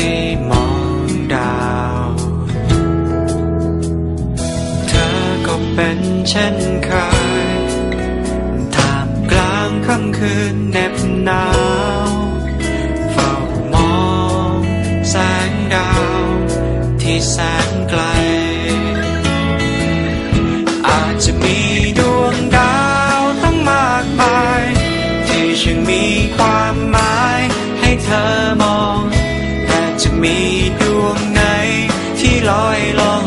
ที่มองดาว เธอก็เป็นเช่นเคยท่ามกลางค่ำคืนเหน็บหนาวเฝ้ามองแสงดาวที่แสน จะมีดวงไหนที่ลอยลง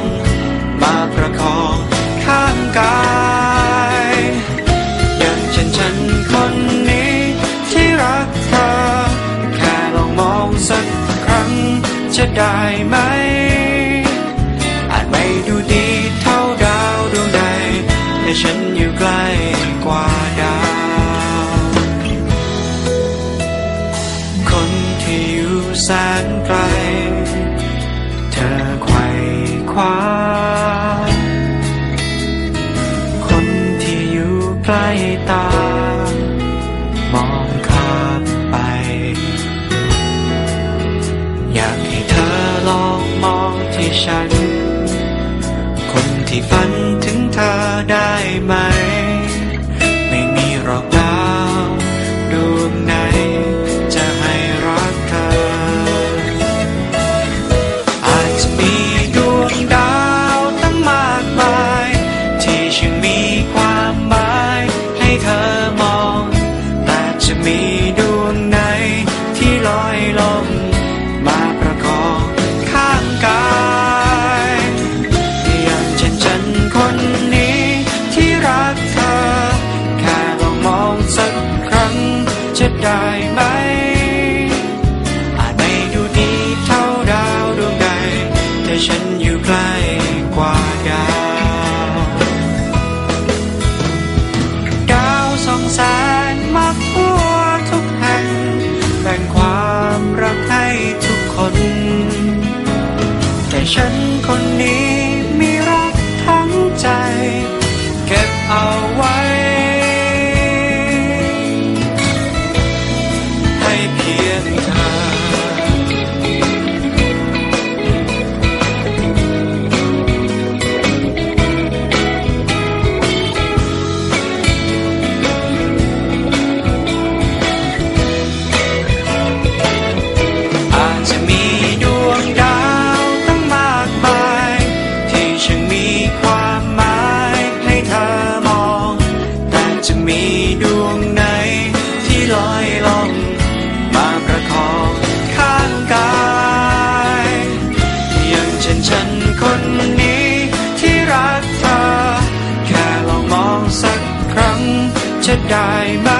มาประคองข้างกายอย่างเช่นฉันคนนี้ที่รักเธอ แค่ลองมองสักครั้งจะได้ไหม อาจไม่ดูดีเท่าดาวดวงใดแต่ฉัน แสนไกล เธอไขว่คว้า คนที่อยู่ใกล้ตา มองข้ามไป อยากให้เธอลองมองที่ฉัน คนที่ฝัน a dime.